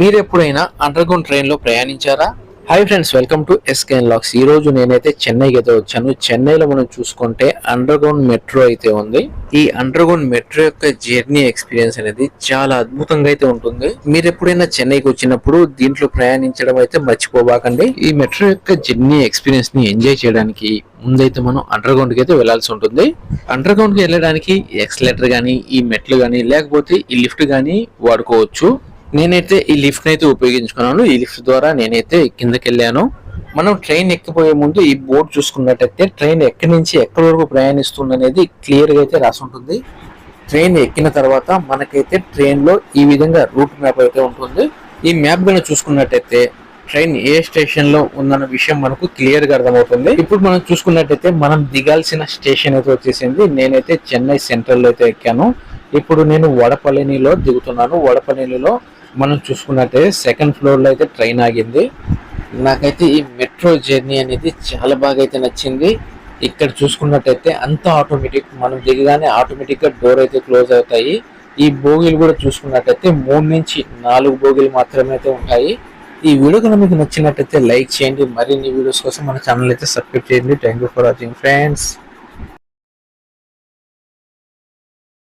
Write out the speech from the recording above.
మీరు ఎప్పుడైనా అండర్గ్రౌండ్ ట్రైన్లో ప్రయాణించారా? Hi friends welcome to SKN locks ఈ రోజు నేనైతే చెన్నైకి అయితే వచ్చాను. చెన్నైలో మనం చూసుకుంటే అండర్గ్రౌండ్ మెట్రో అయితే ఉంది. ఈ అండర్గ్రౌండ్ మెట్రో యొక్క జర్నీ ఎక్స్పీరియన్స్ అనేది చాలా అద్భుతంగా అయితే ఉంటుంది. మీరు ఎప్పుడైనా చెన్నైకి వచ్చినప్పుడు దీంట్లో ప్రయాణించడం అయితే మర్చిపోబాకండి. ఈ మెట్రో యొక్క జర్నీ ఎక్స్పీరియన్స్ని ఎంజాయ్ చేయడానికి ముందైతే మనం అండర్ గ్రౌండ్కి అయితే వెళ్ళాల్సి ఉంటుంది. అండర్ గ్రౌండ్కి వెళ్ళడానికి ఎక్స్లెటర్ గానీ ఈ మెట్లు గానీ లేకపోతే ఈ లిఫ్ట్ గానీ వాడుకోవచ్చు. నేనైతే ఈ లిఫ్ట్ అయితే ఉపయోగించుకున్నాను. ఈ లిఫ్ట్ ద్వారా నేనైతే కిందకి వెళ్ళాను మనం ట్రైన్ ఎక్కిపోయే ముందు ఈ బోర్డు చూసుకున్నట్టయితే ట్రైన్ ఎక్కడి నుంచి ఎక్కడి వరకు ప్రయాణిస్తుంది అనేది క్లియర్గా అయితే రాసి ఉంటుంది ట్రైన్ ఎక్కిన తర్వాత మనకైతే ట్రైన్లో ఈ విధంగా రూట్ మ్యాప్ అయితే ఉంటుంది. ఈ మ్యాప్ కనుక చూసుకున్నట్టయితే ట్రైన్ ఏ స్టేషన్లో ఉందన్న విషయం మనకు క్లియర్గా అర్థమవుతుంది. ఇప్పుడు మనం చూసుకున్నట్టయితే మనం దిగాల్సిన స్టేషన్ అయితే వచ్చేసింది. నేనైతే చెన్నై సెంట్రల్లో అయితే ఎక్కాను. ఇప్పుడు నేను వడపల్లినిలో దిగుతున్నాను. వడపల్లినిలో మనం చూసుకున్నట్టయితే సెకండ్ ఫ్లోర్లో అయితే ట్రైన్ ఆగింది. నాకైతే ఈ మెట్రో జర్నీ అనేది చాలా బాగా అయితే నచ్చింది. ఇక్కడ చూసుకున్నట్టయితే అంతా ఆటోమేటిక్ మనం దిగగానే ఆటోమేటిక్గా డోర్ అయితే క్లోజ్ అవుతాయి. ఈ భోగిలు కూడా చూసుకున్నట్టయితే మూడు నుంచి నాలుగు బోగిలు మాత్రమే అయితే ఉంటాయి. ఈ వీడియో కనుక మీకు నచ్చినట్టయితే లైక్ చేయండి. మరిన్ని వీడియోస్ కోసం మన ఛానల్ అయితే సబ్స్క్రైబ్ చేయండి. Thank you for watching friends